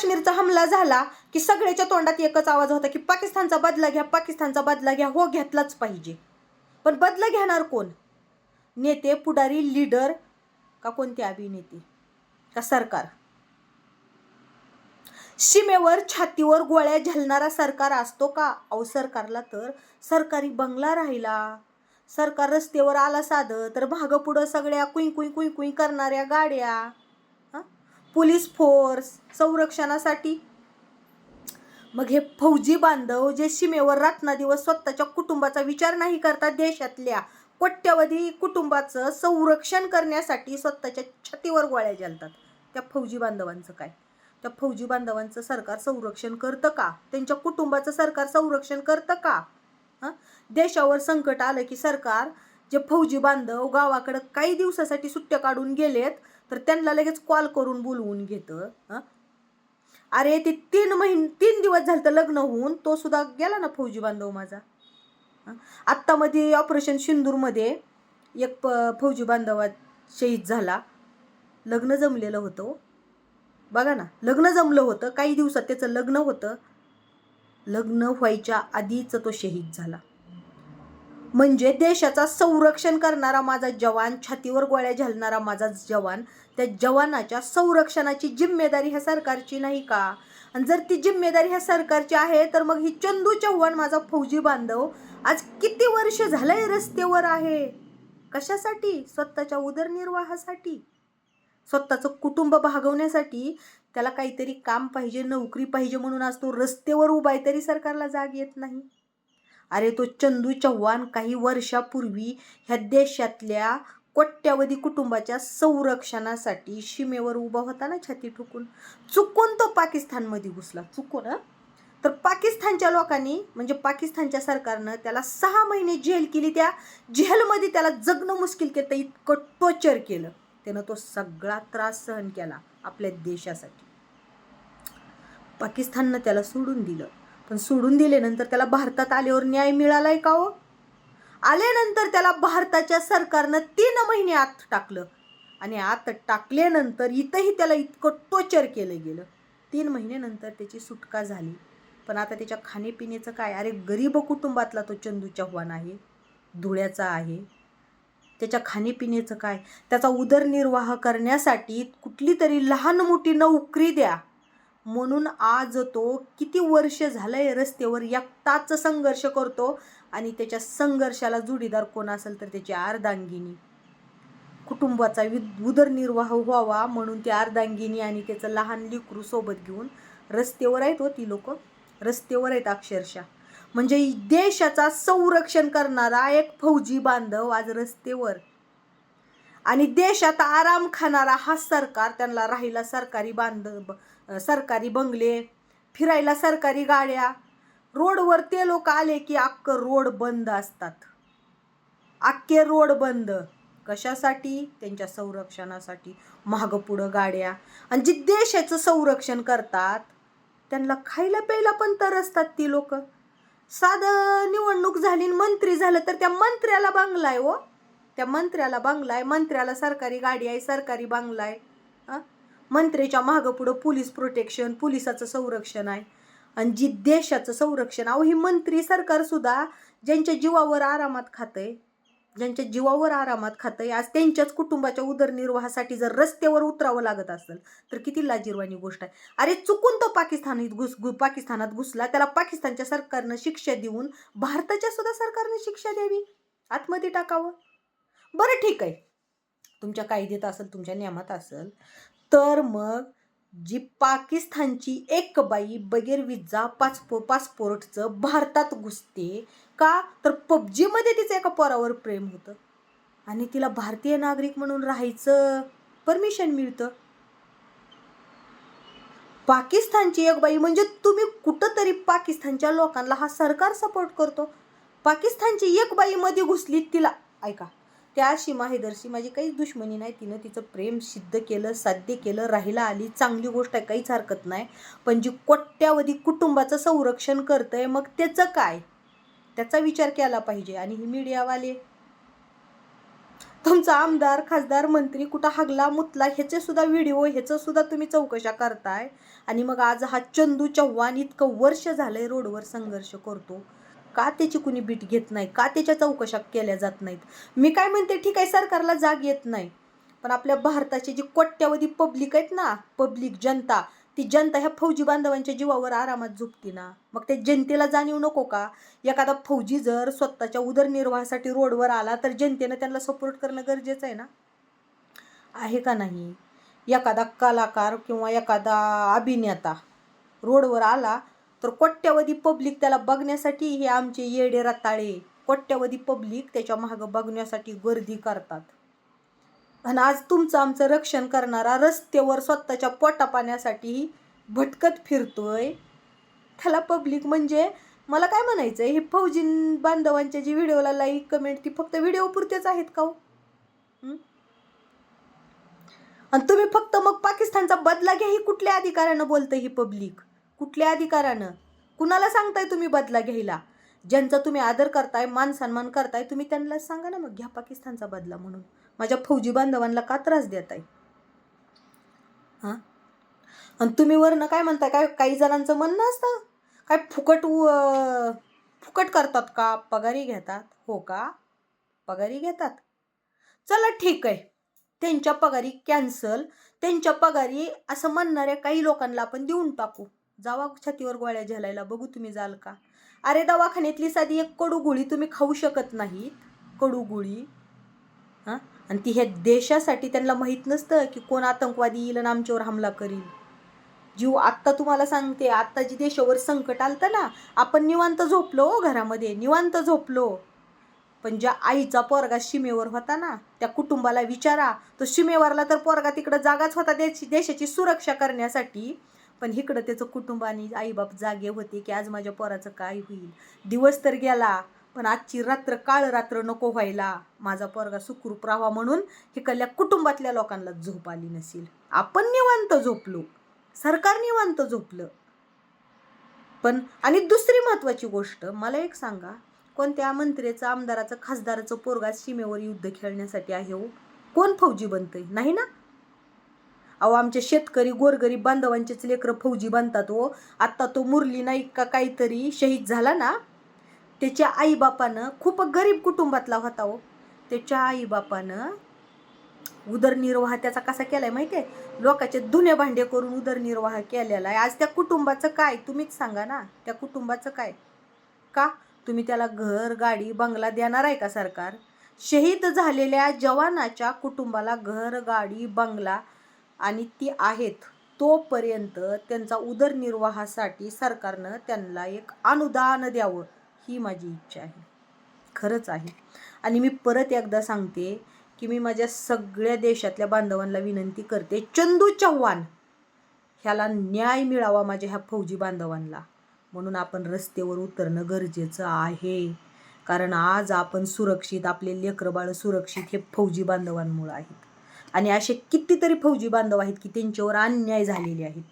काश्मीरचा हमला झाला की सगळ्याच्या तोंडात एकच आवाज होता की पाकिस्तानचा बदला घ्या पाकिस्तानचा बदला घ्या हो घेतलाच पाहिजे. पण बदला घेणार कोण? नेते पुढारी लीडर का कोणते अभिनेते? का सरकार? सीमेवर छातीवर गोळ्या झेलणारा सरकार असतो का? अहो सरकारला तर सरकारी बंगला राहिला. सरकार रस्त्यावर आला साधं तर भागं पुढं सगळ्या कुई कुई कुई कुई करणाऱ्या गाड्या. पोलीस फोर्स संरक्षणासाठी. मग हे फौजी बांधव जे सीमेवर रात्रदिवस स्वतःच्या कुटुंबाचा विचार नाही करता देशातल्या कोट्यवधी कुटुंबाचं संरक्षण करण्यासाठी स्वतःच्या छातीवर गोळ्या जलतात. त्या फौजी बांधवांचं काय? त्या फौजी बांधवांचं सरकार संरक्षण करतं का? त्यांच्या कुटुंबाचं सरकार संरक्षण करतं का? हां? देशावर संकट आलं की सरकार जे फौजी बांधव गावाकडं काही दिवसासाठी सुट्ट्या काढून गेलेत तर त्यांना लगेच कॉल करून बोलवून घेतं हां. अरे ते तीन महिन तीन दिवस झालं तर लग्न होऊन तो सुद्धा गेला ना फौजी बांधव माझा. आत्तामध्ये ऑपरेशन सिंदूरमध्ये एक प फौजी बांधवा शहीद झाला. लग्न जमलेलं होतं हो. बघा ना लग्न जमलं होतं काही दिवसात त्याचं लग्न होतं. लग्न व्हायच्या आधीच तो शहीद झाला. म्हणजे देशाचा संरक्षण करणारा माझा जवान छातीवर गोळ्या झालणारा माझा जवान त्या जवानाच्या संरक्षणाची जिम्मेदारी ह्या सरकारची नाही का? आणि जर ती जिम्मेदारी ह्या सरकारची आहे तर मग ही चंदू चव्हाण माझा फौजी बांधव आज किती वर्ष झालंय रस्त्यावर आहे? कशासाठी? स्वतःच्या उदरनिर्वाहासाठी? स्वतःचं कुटुंब भागवण्यासाठी? त्याला काहीतरी काम पाहिजे नोकरी पाहिजे म्हणून आज तो रस्त्यावर उभा आहे तरी सरकारला जाग येत नाही. अरे तो चंदू चव्हाण काही वर्षापूर्वी ह्या देशातल्या कोट्यावधी कुटुंबाच्या संरक्षणासाठी सीमेवर उभा होता ना छाती ठोकून. चुकून तो पाकिस्तानमध्ये घुसला. चुकून तर पाकिस्तानच्या लोकांनी म्हणजे पाकिस्तानच्या सरकारनं त्याला सहा महिने जेल केली. त्या जेलमध्ये त्याला जगणं मुश्किल केलं. इतकं टॉर्चर केलं. त्यानं तो सगळा त्रास सहन केला आपल्या देशासाठी. पाकिस्ताननं त्याला सोडून दिलं. पण सोडून दिल्यानंतर त्याला भारतात आल्यावर न्याय मिळालाय का हो? आल्यानंतर त्याला भारताच्या सरकारनं तीन महिने आत टाकलं. आणि आत टाकल्यानंतर इथंही त्याला इतकं टोचर केलं गेलं. तीन महिन्यानंतर त्याची सुटका झाली. पण आता त्याच्या खाण्यापिण्याचं काय? अरे गरीब कुटुंबातला तो चंदू चव्हाण आहे. धुळ्याचा आहे. त्याच्या खाण्यापिण्याचं काय? त्याचा उदरनिर्वाह करण्यासाठी कुठली तरी लहान मोठी नोकरी द्या. म्हणून आज तो किती वर्ष झालंय रस्त्यावर एकटाच संघर्ष करतो आणि त्याच्या संघर्षाला जोडीदार कोण असेल तर त्याची अर्धांगिनी. कुटुंबाचा वि- उदरनिर्वाह व्हावा म्हणून ती अर्धांगिनी आणि त्याचं लहान लिकरू सोबत घेऊन रस्त्यावर आहेत हो ती लोक. रस्त्यावर आहेत अक्षरशः. म्हणजे देशाचा संरक्षण करणारा एक फौजी बांधव आज रस्त्यावर. आणि देशात आराम खाणारा हा सरकार त्यांना राहिला सरकारी बांधव सरकारी बंगले फिरायला सरकारी गाड्या. रोडवर ते लोक आले की अख्खं रोड बंद असतात. अख्खे रोड बंद. कशासाठी? त्यांच्या संरक्षणासाठी. मागं पुढं गाड्या. आणि जी देशाचं संरक्षण करतात त्यांना खायला प्यायला पण तरसतात ती लोक. साधं निवडणूक झाली आणि मंत्री झालं तर त्या मंत्र्याला बंगला आहे हो. त्या मंत्र्याला बंगला आहे. मंत्र्याला सरकारी गाडी आहे सरकारी बंगला आहे. मंत्र्याच्या मागं पुढं पोलीस प्रोटेक्शन पोलिसाचं संरक्षण आहे. आणि जी देशाचं संरक्षण अहो ही मंत्री सरकारसुद्धा ज्यांच्या जीवावर आरामात खातंय ज्यांच्या जीवावर आरामात खातंय आज त्यांच्याच कुटुंबाच्या उदरनिर्वाहासाठी जर रस्त्यावर उतरावं लागत असेल तर किती लाजीरवाणी गोष्ट आहे. अरे चुकून तो पाकिस्तानात घुस घु पाकिस्तानात घुसला त्याला पाकिस्तानच्या सरकारनं शिक्षा देऊन भारताच्या सुद्धा सरकारने शिक्षा द्यावी आतमध्ये टाकावं. बरं ठीक आहे. तुमच्या कायद्यात असेल तुमच्या नियमात असेल तर मग जी पाकिस्तानची एक बाई बगैर विजा पासपो पासपोर्टचं भारतात घुसते का? तर पबजीमध्ये तिचं एका पोरावर प्रेम होतं. आणि तिला भारतीय नागरिक म्हणून राहायचं परमिशन मिळतं. पाकिस्तानची एक बाई म्हणजे तुम्ही कुठंतरी पाकिस्तानच्या लोकांना हा सरकार सपोर्ट करतो. पाकिस्तानची एक बाई मध्ये घुसली तिला ऐका. त्या सीमा माझी काहीच दुश्मनी नाही. तिनं तिचं प्रेम सिद्ध केलं साध्य केलं राहिला आली. चांगली गोष्ट आहे काहीच हरकत नाही. पण जी कोट्यावधी कुटुंबाचं संरक्षण करतंय मग त्याचं काय? त्याचा विचार केला पाहिजे. आणि ही मीडियावाले? तुमचा आमदार खासदार मंत्री कुठं हागला मुतला ह्याचे सुद्धा व्हिडिओ ह्याचं सुद्धा तुम्ही चौकशा करताय. आणि मग आज हा चंदू चव्हाण इतकं वर्ष झालंय रोडवर संघर्ष करतो. का त्याची कुणी बीट घेत नाही? का त्याच्या चौकशा केल्या जात नाहीत? मी काय म्हणते ठीक आहे सरकारला जाग येत नाही. पण आपल्या भारताची जी कोट्यावधी पब्लिक आहेत ना पब्लिक जनता ती जनता ह्या फौजी बांधवांच्या जीवावर आरामात झोपती ना. मग ते जनतेला जाणीव नको का? एखादा फौजी जर स्वतःच्या उदरनिर्वाहासाठी रोडवर आला तर जनतेनं त्यांना सपोर्ट करणं गरजेचं आहे ना? आहे का नाही? एखादा कलाकार किंवा एखादा अभिनेता रोडवर आला तर कोट्यवधी पब्लिक त्याला बघण्यासाठी हे आमचे येडे रताळे कोट्यवधी पब्लिक त्याच्या मागं बघण्यासाठी गर्दी करतात. आणि आज तुमचं आमचं रक्षण करणारा रस्त्यावर स्वतःच्या पोटा पाण्यासाठी भटकत फिरतोय. त्याला पब्लिक म्हणजे मला काय म्हणायचं हे फौजी बांधवांच्या जी व्हिडिओला लाईक कमेंट ती फक्त व्हिडिओ पुरतेच आहेत का हो? आणि तुम्ही फक्त मग पाकिस्तानचा बदला घ्या ही कुठल्या अधिकाऱ्यानं बोलतं ही पब्लिक कुठल्या अधिकारानं? कुणाला सांगताय तुम्ही बदला घ्यायला? ज्यांचा तुम्ही आदर करताय मान सन्मान करताय तुम्ही त्यांना सांगा ना मग घ्या पाकिस्तानचा बदला म्हणून. माझ्या फौजी बांधवांना का त्रास देत आहे हां? आणि तुम्ही वरनं काय म्हणताय? काय काही जणांचं म्हणणं असतं? काय फुकट फुकट करतात का? पगारी घेतात? हो का? पगारी घेतात. चला ठीक आहे. त्यांच्या पगारी कॅन्सल त्यांच्या पगारी असं म्हणणाऱ्या काही लोकांना आपण देऊन टाकू. जावा छातीवर गोळ्या झेलायला बघू तुम्ही जाल का? अरे दवाखान्यातली साधी एक कडू गोळी तुम्ही खाऊ शकत नाहीत. कडू गोळी. हां? आणि ती ह्या देशासाठी त्यांना माहीत नसतं की कोण आतंकवादी येईल आणि आमच्यावर हमला करील. जीव आत्ता तुम्हाला सांगते आत्ता जी देशावर संकट आलतं ना आपण निवांत झोपलो हो घरामध्ये निवांत झोपलो. पण ज्या आईचा पोरगा सीमेवर होता ना त्या कुटुंबाला विचारा तो सीमेवरला तर पोरगा तिकडं जागाच होता देश देशाची सुरक्षा करण्यासाठी. पण इकडं त्याचं कुटुंब आणि आईबाप जागे होते की आज माझ्या पोराचं काय होईल? दिवस तर गेला पण आजची रात्र काळ रात्र नको व्हायला. माझा पोरगा सुखरूप राहावा म्हणून हिकडल्या कुटुंबातल्या लोकांना झोप आली नसेल. आपण निवांत झोपलो. सरकार निवांत झोपलं. पण आणि दुसरी महत्त्वाची गोष्ट मला एक सांगा. कोणत्या मंत्र्याचं आमदाराचं खासदाराचं पोरगा सीमेवर युद्ध खेळण्यासाठी आहे हो? कोण फौजी बनतंय? नाही ना? अहो आमचे शेतकरी गोरगरीब बांधवांचेच लेकरं फौजी बनतात हो. आत्ता तो मुरली नाईक का काहीतरी शहीद झाला ना त्याच्या आईबापानं खूप गरीब कुटुंबातला होता हो. त्याच्या आईबापानं उदरनिर्वाह त्याचा कसा केलाय माहिती आहे लोकांचे धुने भांडे करून उदरनिर्वाह केलेला आहे. आज त्या कुटुंबाचं काय? तुम्हीच सांगा ना. त्या कुटुंबाचं काय? का? तुम्ही त्याला घर गाडी बंगला देणार आहे का सरकार? शहीद झालेल्या जवानाच्या कुटुंबाला घर गाडी बंगला आणि ती आहेत तोपर्यंत त्यांचा उदरनिर्वाहासाठी सरकारनं त्यांना एक अनुदान द्यावं ही माझी इच्छा आहे. खरंच आहे. आणि मी परत एकदा सांगते की मी माझ्या सगळ्या देशातल्या बांधवांना विनंती करते चंदू चव्हाण ह्याला न्याय मिळावा माझ्या ह्या फौजी बांधवांना. म्हणून आपण रस्त्यावर उतरणं गरजेचं आहे. कारण आज आपण सुरक्षित आपले लेकरबाळ सुरक्षित हे फौजी बांधवांमुळे आहेत. आणि असे कितीतरी फौजी बांधव आहेत की त्यांच्यावर अन्याय झालेले आहेत.